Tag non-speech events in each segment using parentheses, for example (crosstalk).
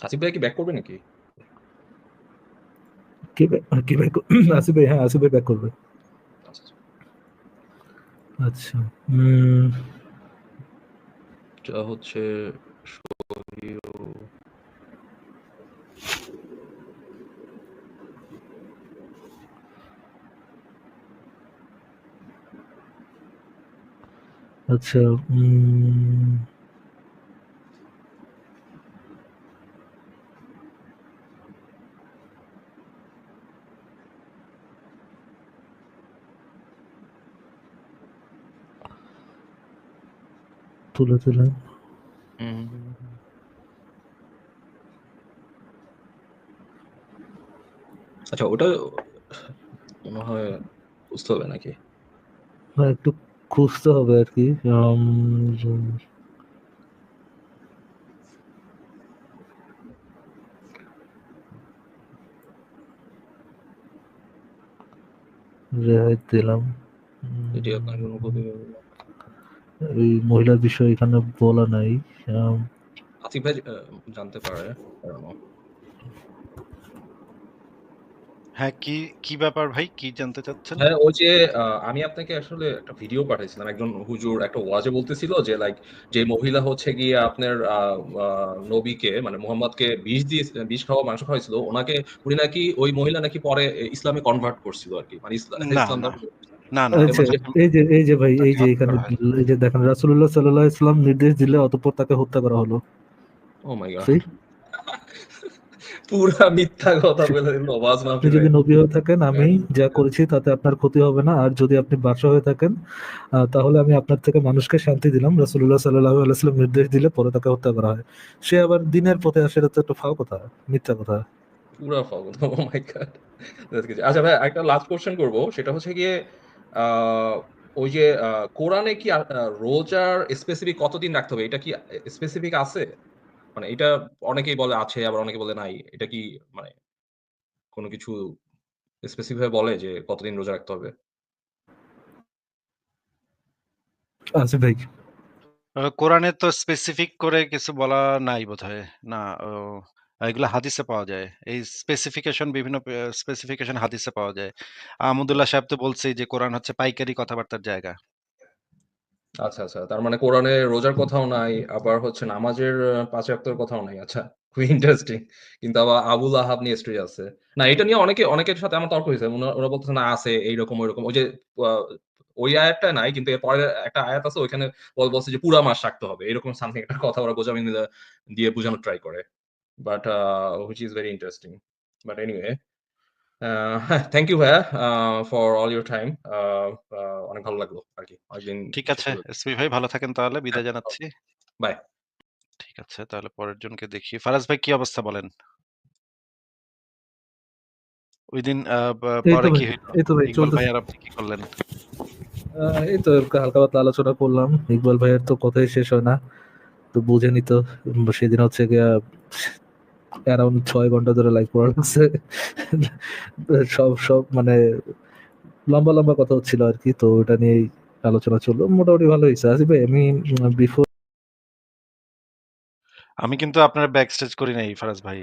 আসিফ ভাই কি ব্যাক করবে নাকি? কে কে ব্যাক (clears throat) আসিফ ভাই হ্যাঁ আসিফ ভাই ব্যাক করবে। আচ্ছা, আচ্ছা। আচ্ছা উম, হচ্ছে আচ্ছা তুলে তুলে আচ্ছা ওটা মনে হয় বুঝতে হবে নাকি? হ্যাঁ, একটু খুঁজতে হবে আর কি। রেহাই দিলাম। এটি আপনার কপি এই মহিলার বিষয় এখানে বলা নাই। ভাই জানতে পারে. হ্যাঁ কি কি ব্যাপার ভাই? কি জানতে চাচ্ছেন? হ্যাঁ ওই যে আমি আপনাকে আসলে একটা ভিডিও পাঠিয়েছিলাম। একজন হুজুর একটা ওয়াজে বলতেছিল যে লাইক যে মহিলা হচ্ছে গিয়ে আপনার আহ, আহ, নবীকে মানে মোহাম্মদকে বিষ দিয়ে বিষ খাওয়া মাংস খাওয়াইছিল ওনাকে উনি নাকি ওই মহিলা নাকি পরে ইসলামে কনভার্ট করছিল আর কি। মানে ইসলাম না, না। আচ্ছা, এবার যে- এই যে এই যে ভাই এই যে আচ্ছা, এখানে এই যে দেখেন রাসূলুল্লাহ সাল্লাল্লাহু আলাইহি সাল্লাম নির্দেশ দিলে অতঃপর তাকে হত্যা করা হলো। ও মাই গড পুরা মিথ্যা কথা বলে দিল আপনি যদি নবী হয়ে থাকেন আমি যা করেছি তাতে আপনার ক্ষতি হবে না। আর যদি আপনি বাদশা হয়ে থাকেন তাহলে আমি আপনার থেকে মানুষকে শান্তি দিলাম। রাসূলুল্লাহ সাল্লাল্লাহু আলাইহি সাল্লাম নির্দেশ দিলে পরে তাকে হত্যা করা হয়। সে আবার দিনের পথে আসে এটা তো একটা ফাও কথা মিথ্যা কথা। পুরা ফাউল ও মাই গড আচ্ছা ভাই একটা লাস্ট কোশ্চেন করব সেটা হচ্ছে গিয়ে ওই যে কোরআনে কি রোজার স্পেসিফিক কতদিন রাখতে হবে? এটা কি স্পেসিফিক আছে? মানে এটা অনেকেই বলে আছে আবার অনেকে বলে নাই। এটা কি মানে কোনো কিছু স্পেসিফিক ভাবে বলে যে কতদিন রোজা রাখতে হবে? আছে ভাই কোরআনে তো স্পেসিফিক করে কিছু বলা নাই বোধহয়। না এগুলো হাদিসে পাওয়া যায়। এই স্পেসিফিকেশন বিভিন্ন স্পেসিফিকেশন হাদিসে পাওয়া যায়। আহমদুল্লাহ সাহেব তো বলছেই যে কোরআন হচ্ছে পাইকারি কথাবার্তার জায়গা। আচ্ছা আচ্ছা। তার মানে কোরআনে রোজার কথাও নাই, আবার হচ্ছে নামাজের পাঁচ ওয়াক্তের কথাও নাই। আচ্ছা খুবই ইন্টারেস্টিং কিন্তু আবার আবুল আহাব নিয়ে স্টোরি আছে। না, এটা নিয়ে অনেকে, অনেকের সাথে আমার তর্ক হয়েছে। ওরা বলতেছে, না, আছে এইরকম, ওইরকম। ওই যে ওই আয়াতটা নাই, কিন্তু এর পরে একটা আয়াত আছে, ওইখানে বল- বলছে যে, পুরা মাস রাখতে হবে। এরকম সামথিং একটা কথা ওরা গোজামিন দিয়ে বোঝানোর ট্রাই করে। But which is very interesting but anyway thank you ভাইয়া ফর অল ইউর টাইম অনেক ভালো লাগল আর কি। অনেকদিন ঠিক আছে এসপি ভাই ভালো থাকেন তাহলে বিদায় জানাচ্ছি। বাই। ঠিক আছে তাহলে পরের জনকে দেখি। ফারাজ ভাই কি অবস্থা বলেন? ওই দিন পরে কি হইল? এই তো ভাই আর আপনি কি করলেন? আহ, এই তো হালকা পাতলা আলোচনা করলাম। ইকবাল ভাইয়ের তো কথাই শেষ হয় না তো বুঝেনি তো সেদিন হচ্ছে গিয়া অ্যারাউন্ড ছয় ঘণ্টা ধরে লাইভ করা লাগছে সব সব মানে লম্বা লম্বা কথা হচ্ছিল আর কি তো ওটা নিয়েই আলোচনা চলল। মোটামুটি ভালো হয়েছে। আসি ভাই আমি বিফোর আমি কিন্তু আপনার ব্যাক স্টেজ করি নাই ফারাজ ভাই।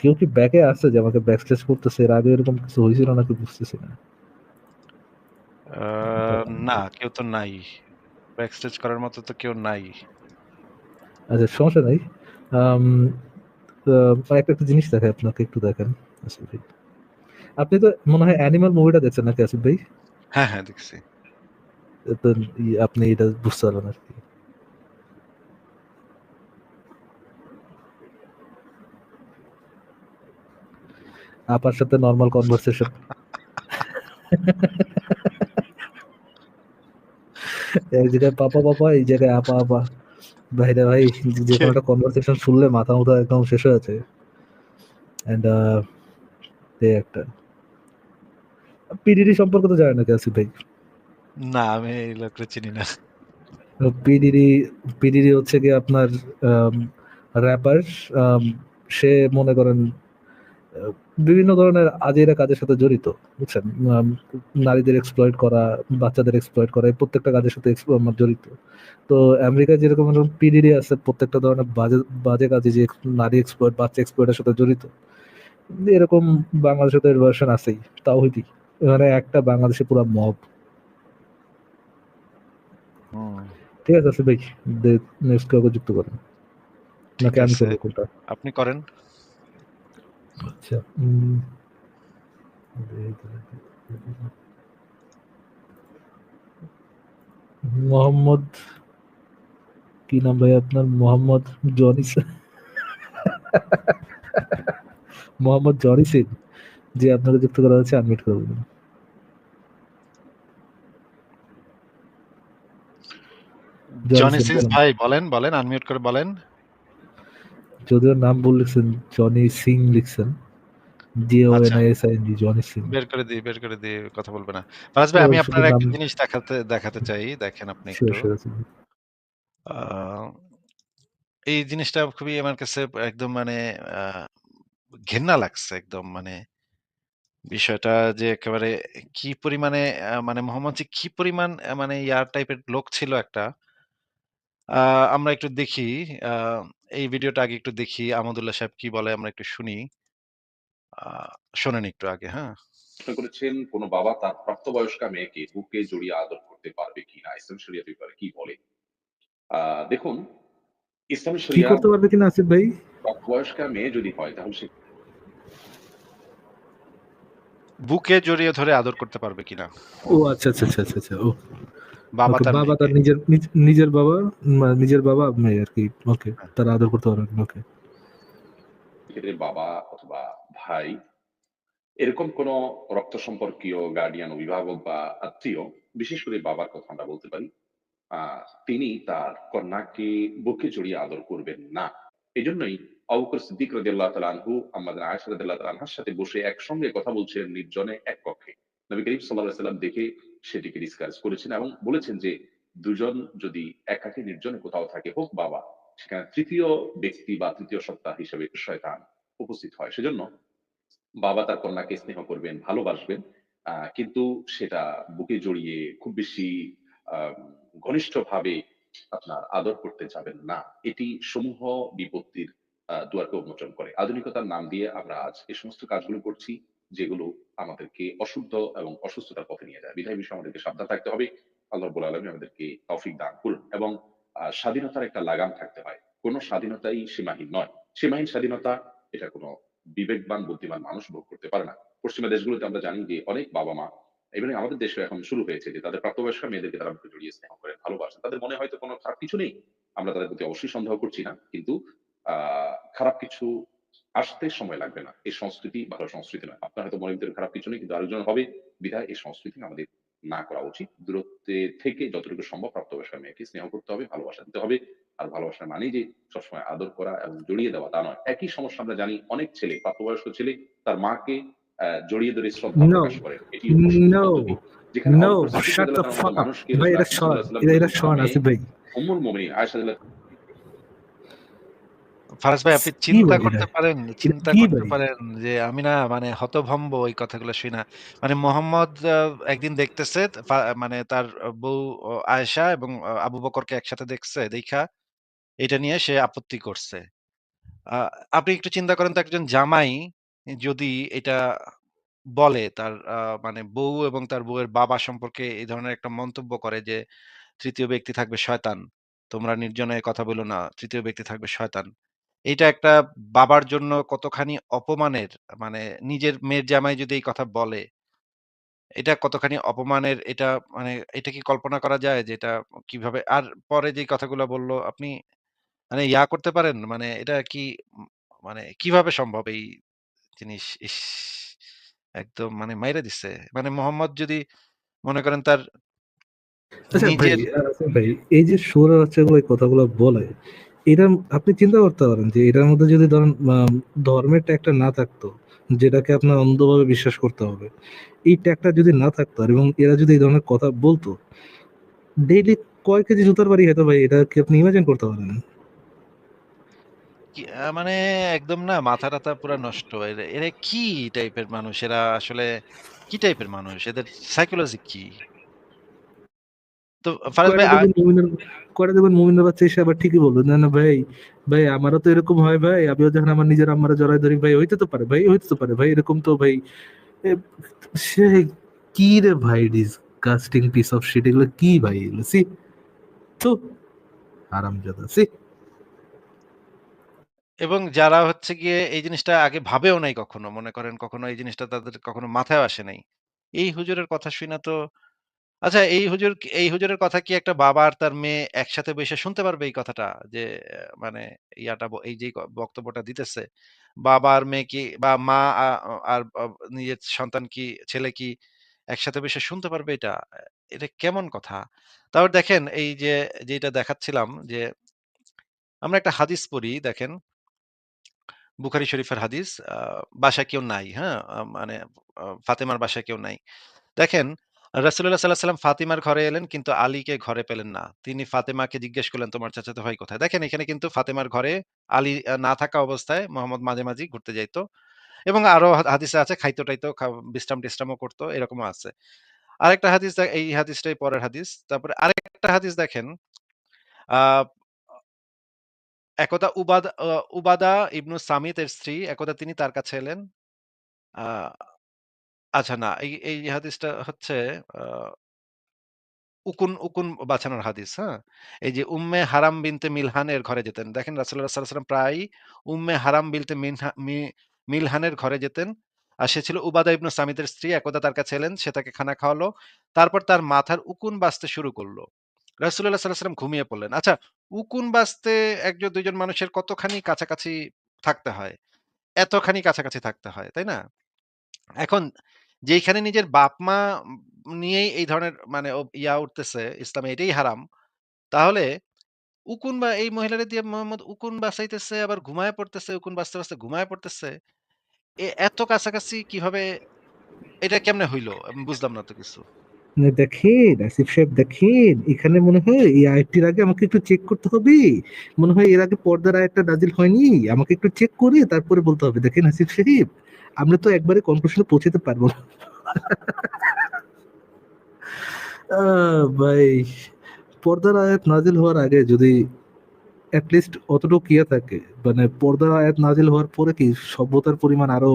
কেউ কি ব্যাকে আসছে যে আমাকে ব্যাক স্টেজ করতেছে? এর আগে এরকম কিছু হয়েছিল নাকি বুঝতেছি না। না কেউ তো নাই। ব্যাক স্টেজ করার মতো তো কেউ নাই। আচ্ছা সমস্যা নাই। একটা একটা জিনিস দেখে আপনাকে একটু দেখেন আসিফ ভাই। আপনি তো মনে হয় অ্যানিমাল মুভিটা দেখছেন নাকি আসিফ ভাই? হ্যাঁ হ্যাঁ দেখছি। তো আপনি এটা বুঝতে পারবেন আর কি। আপার সাথে নর্মাল কনভারসেশন এক জায়গায় পাপা পাপা এই জায়গায় আপা আপা ভাইরে ভাই (laughs) যে কোনো একটা কনভারসেশন শুনলে মাথা মাথা একদম শেষ হয়ে আছে এন্ড এই একটা। পিডিডি সম্পর্কে তো জানেন নাকি আসিফ ভাই? না আমি এই লোকটা চিনি না। পিডিডি পিডিডি হচ্ছে কি আপনার র্যাপার সে মনে করেন বিভিন্ন ধরনের আজেরা কাজের সাথে জড়িত বুঝছেন? নারীদের এক্সপ্লয়েট করা বাচ্চাদের এক্সপ্লয়েট করা এই প্রত্যেকটা কাজের সাথে জড়িত। তো আমেরিকায় যেরকম পিডিডি আছে প্রত্যেকটা ধরনের বাজে বাজে কাজে যে নারী এক্সপ্লয়েট বাচ্চা এক্সপ্লয়েটের সাথে জড়িত এরকম বাংলাদেশে তো ভার্সন আছেই তাও হইতি মানে একটা বাংলাদেশে পুরো মব ঠিক আছে আছে ভাই নেক্সট কাউকে যুক্ত করেন। নাকি আমি। আপনি করেন। আচ্ছা মোহাম্মদ কি নাম ভাই আপনার? মোহাম্মদ জনি মোহাম্মদ জনি যে আপনাকে যুক্ত করা হচ্ছে আনমিট করবেন জনি জনি সিং সিন্স বলেন। ভাই বলেন বলেন আনমিউট করে বলেন। যদিও নাম বল লিখছেন জনি সিং লিখছেন G O N I S I N G Johnny Singh. বের করে দিই বের করে দিই কথা বলবে না। ফারাজ ভাই আমি আপনার একটা জিনিস দেখাতে দেখাতে চাই দেখেন আপনি একটু। এই জিনিসটা খুবই আমার কাছে একদম মানে আহ, ঘেন্না লাগছে একদম মানে বিষয়টা যে একেবারে কি পরিমাণে মানে মোহাম্মদ কি পরিমাণ মানে ইয়ার টাইপের লোক ছিল একটা আহ, আমরা একটু দেখি। আহ, এই ভিডিওটা আগে একটু দেখি। আমাদুল্লাহ সাহেব কি বলে আমরা একটু শুনি। আহ, শোনেন একটু আগে হ্যাঁ? প্রশ্ন করেছেন কোন বাবা তার প্রাপ্তবয়স্কা মেয়েকে বুকে জড়িয়ে আদর করতে পারবে কিনা? ইসলাম শরিয়া ব্যাপারে কি বলে? আহ দেখুন ইসলামী কি শরিয়া করতে পারবে কিনা আসিফ ভাই? প্রাপ্তবয়স্কা মেয়ে যদি হয় তাহলে সে বুকে জড়িয়ে ধরে আদর করতে পারবে কিনা? ও আচ্ছা আচ্ছা আচ্ছা আচ্ছা আচ্ছা ও। বাবা তার বাবা তার নিজের নিজের বাবা মানে নিজের বাবা মেয়ে আর কি ওকে তার আদর করতে ওকে। বাবা অথবা ভাই এরকম কোন রক্ত সম্পর্কীয় গার্ডিয়ান অভিভাবক বা আত্মীয় বিশেষ করে বাবার কথা আমরা বলতে পারি আহ তিনি তার কন্যাকে বুকে জড়িয়ে আদর করবেন না। এই জন্যই অবকর সিদ্দিক রাদিয়াল্লাহু তাআলা আনহু আমাদের আয়েশা রাদিয়াল্লাহু তাআলা আনহার সাথে বসে একসঙ্গে কথা বলছিলেন নির্জনে এক কক্ষে। নবী করিম সাল্লাল্লাহু আলাইহি সাল্লাম দেখে সেটিকে ডিসকাস করেছেন এবং বলেছেন যে দুজন যদি একাকী নির্জনে কোথাও থাকে, হোক বাবা, সেখানে তৃতীয় ব্যক্তি বা তৃতীয় সত্তা হিসেবে শয়তান উপস্থিত হয়। সেজন্য বাবা তার কন্যাকে স্নেহ করবেন, ভালোবাসবেন কিন্তু সেটা বুকে জড়িয়ে খুব বেশি ঘনিষ্ঠ ভাবে আপনার আদর করতে যাবেন না। এটি সমূহ বিপত্তির দুয়ারকে উন্মোচন করে। আধুনিকতার নাম দিয়ে আমরা আজ এই সমস্ত কাজগুলো করছি। যেগুলো আমাদেরকে অশুদ্ধ এবং অসুস্থতার পথে নিয়ে যায়। বিধায় বিষয়ে আমাদেরকে সাবধান থাকতে হবে। আল্লাহ রব্বুল আলমী আমাদেরকে তৌফিক দান করুন এবং স্বাধীনতার একটা লাগাম থাকতে হয়। কোনো স্বাধীনতাই সীমাহীন নয়। সীমাহীন স্বাধীনতা, এটা কোনো বিবেকবান, বুদ্ধিমান মানুষ ভোগ করতে পারে না। পশ্চিমা দেশগুলোতে আমরা জানি যে অনেক বাবা মা এবং আমাদের দেশে এখন শুরু হয়েছে যে তাদের প্রাপ্তবয়স্ক মেয়েদেরকে তারা বুকে জড়িয়ে স্নেহ করেন ভালোবাসেন তাদের মনে হয়তো কোনো খারাপ কিছু নেই। আমরা তাদের প্রতি অবশ্যই সন্দেহ করছি না। কিন্তু খারাপ কিছু আসতে সময় লাগবে না। এই সংস্কৃতি ভালো সংস্কৃতি নয়। আপনার হয়তো মনের ভিতরে খারাপ কিছু নেই কিন্তু আরেকজন হবে বিধায় এই সংস্কৃতি আমাদের না করা উচিত। দূরত্বে থেকে যতটুকু সম্ভব প্রাপ্তবয়স্ক মেয়েকে স্নেহ করতে হবে ভালোবাসা দিতে হবে। আর ভালোবাসা মানেই যে সবসময় আদর করা এবং জড়িয়ে দেওয়া তা নয়। একই সমস্যা আমরা জানি অনেক ছেলে প্রাপ্তবয়স্ক ছেলে তার মাকে জড়িয়ে ধরে শ্রদ্ধা প্রকাশ করে। এটি। যেখানে মানুষকে সর সাল্লাল্লাহু এটা আলাইহি এটা সর ওয়াসাল্লাম আসিফ ভাই উম্মুল মুমিনিন আয়েশা রাদিয়াল্লাহু ফারাজ ভাই আপনি চিন্তা করতে পারেন চিন্তা করতে পারেন যে আমি না মানে হতভম্ব ওই কথাগুলো শুই না। মানে মোহাম্মদ একদিন দেখতেছে মানে তার বউ আয়েশা এবং আবু বকরকে একসাথে দেখছে দেখা। এটা নিয়ে সে আপত্তি করছে। আপনি একটু চিন্তা করেন তো একজন জামাই যদি এটা বলে তার আহ, মানে বউ এবং তার বউয়ের বাবা সম্পর্কে এই ধরনের একটা মন্তব্য করে যে তৃতীয় ব্যক্তি থাকবে শয়তান তোমরা নির্জনে কথা বলো না তৃতীয় ব্যক্তি থাকবে শয়তান। এটা একটা বাবার জন্য কতখানি অপমানের মানে নিজের মেয়ের জামাই যদি এই কথা বলে এটা কতখানি অপমানের এটা মানে এটা কি কল্পনা করা যায় যে এটা কীভাবে? আর পরে যে কথাগুলো বলল আপনি মানে ইয়া করতে পারেন? মানে এটা কি উম মানে কীভাবে সম্ভব এই জিনিস? ইস একদম মানে মাইরা দিচ্ছে মানে মোহাম্মদ যদি মনে করেন তার আচ্ছা ভাই নিজের আসিফ ভাই এই যে সুর এই কথাগুলো বলে এটা আপনি চিন্তা করতে পারেন যে এটার মধ্যে যদি ধরেন ধর্মের ট্যাগটা না থাকতো, যেটাকে আপনার অন্ধভাবে বিশ্বাস করতে হবে, এই ট্যাগটা যদি না থাকতো এবং এরা যদি এই ধরনের কথা বলতো ডেইলি কয় কেজি জুতার বাড়ি হতো ভাই এটা কি আপনি ইমাজিন করতে পারেন মানে একদম না মাথা-টাথা পুরো নষ্ট। এরা কি টাইপের মানুষ? এরা আসলে কি টাইপের মানুষ? এদের সাইকোলজি কি? তো ফারাজ ভাই আ দেখবেন মুমিনের বাচ্চা এসে আবার ঠিকই বলবে, "না, না ভাই, ভাই আমারও তো এরকম হয় ভাই। আমিও যখন আমার নিজের আম্মারে জড়ায় ধরি, ভাই হইতে তো পারে ভাই, হইতে তো পারে ভাই। এরকম তো ভাই" সে কি রে ভাই ডিসগাস্টিং পিস অফ শিট এগুলো কি ভাই এগুলো? ছি! থু! হারামজাদা, ছি! এবং যারা হচ্ছে গিয়ে এই জিনিসটা আগে ভাবেও নাই কখনো। মনে করেন কখনো এই জিনিসটা তাদের কখনো মাথায় আসে নাই। এই হুজুরের কথা শুনে তো আচ্ছা এই হুজুর এই হুজুরের কথা কি একটা বাবা আর তার মেয়ে একসাথে বইসা শুনতে পারবে এই কথাটা? যে মানে ইয়াটা এই যে বক্তব্যটা দিতেছে। বাবা আর মেয়ে কি বা মা আর নিজের সন্তান কি ছেলে কি একসাথে বইসা শুনতে পারবে এটা? এটা কেমন কথা? তারপর দেখেন এই যে যেটা দেখাচ্ছিলাম যে আমরা একটা হাদিস পড়ি দেখেন বুখারী শরীফের হাদিস আ বাসায় কেউ নাই, হ্যাঁ? মানে ফাতেমার বাসায় কেউ নাই। দেখেন রাসূলুল্লাহ সাল্লাল্লাহু আলাইহি ওয়াসাল্লাম ফাতিমার ঘরে এলেন কিন্তু আলীকে ঘরে পেলেন না। তিনি ফাতেমাকে জিজ্ঞেস করলেন, "তোমার চাচাতো ভাই কোথায়?" দেখেন এখানে কিন্তু ফাতেমার ঘরে আলী না থাকা অবস্থায় মোহাম্মদ মাঝে, মাঝেই ঘুরতে যাইত। এবং আরও হা হাদিসে আছে খাইতো-টাইতো বিশ্রাম-টিশ্রামও করত এরকমও আছে। আরেকটা হাদিস এই হাদিসটাই পরের হাদিস। তারপরে আরেকটা হাদিস দেখেন আ একদা উবাদা উবাদা ইবনু সামিত এর স্ত্রী একদা তিনি তার কাছে এলেন। আ আচ্ছা না এই, এই হাদিসটা হচ্ছে উকুন, উকুন বাছানোর হাদিস, হ্যাঁ? এই যে উম্মে হারাম বিনতে মিলহানের ঘরে যেতেন। দেখেন রাসূলুল্লাহ সাল্লাল্লাহু প্রায়ই উম্মে হারাম বিলতে মিনহা মিলহানের ঘরে যেতেন। আর সে ছিল উবাদা ইবনু সামিতের স্ত্রী। একদা তার কাছে এলেন, সে তাকে খানা খাওয়ালো। তারপর তার মাথার উকুন বাছতে শুরু করল রাসূলুল্লাহ সাল্লাল্লাহু ঘুমিয়ে পড়লেন। আচ্ছা উকুন বাছতে ১ জন ২ জন মানুষের কতখানি কাছাকাছি থাকতে হয়? এতখানি কাছাকাছি থাকতে হয়, তাই না? এখন যেইখানে নিজের বাপ-মা নিয়েই এই ধরনের মানে ইয়া উঠতেছে, ইসলামে এটাই হারাম। তাহলে উকুন বা এই মহিলারে দিয়ে মোহাম্মদ উকুন বাছাইতেছে, আবার ঘুমায়ে পড়তেছে, উকুন বাছতে, বাছতে ঘুমায়ে পড়তেছে। এ এত কাছাকাছি কীভাবে এটা কেমনে হইল? আমি বুঝলাম না তো কিছু। মানে দেখেন আসিফ সাহেব দেখেন এখানে মনে হয় এই আয়াতটির আগে আমাকে একটু চেক করতে হবে মনে হয় এর আগে পর্দার আয়াতটা নাজিল হয়নি আমাকে একটু চেক করে তারপরে বলতে হবে দেখেন আসিফ সাহেব আমরা তো একবারে কনক্লুশনে পৌঁছাতে পারব না। ভাই, পর্দার আয়াত নাজিল হওয়ার আগে যদি অ্যাটলিস্ট অতটুকু থাকে মানে পর্দার আয়াত নাজিল হওয়ার পরে কি সভ্যতার পরিমাণ আরও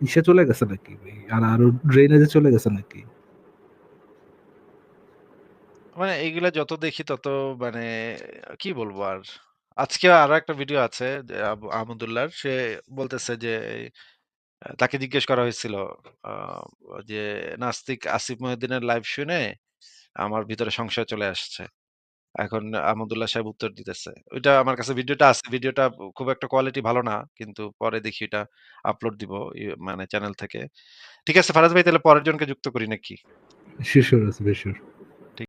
ইসে চলে গেছে নাকি? আর আরও ড্রেনেজে চলে গেছে নাকি? মানে এইগুলা যত দেখি তত মানে কি বলব আর? আজকে আরও একটা ভিডিও আছে, যে। সে বলতেছে যে তাকে জিজ্ঞেস করা হয়েছিল যে, নাস্তিক আসিফ মহিউদ্দিনের লাইভ শুনে আমার ভিতরে সংশয় চলে আসছে। এখন আহমদুল্লাহ সাহেব উত্তর দিতেছে। ওইটা আমার কাছে ভিডিওটা আছে। ভিডিওটা খুব একটা কোয়ালিটি ভালো না। কিন্তু পরে দেখি এটা আপলোড দিব মানে চ্যানেল থেকে। ঠিক আছে, ফারাজ ভাই, তাহলে পরের জনকে যুক্ত করি নাকি? শিশোর আছে শিশোর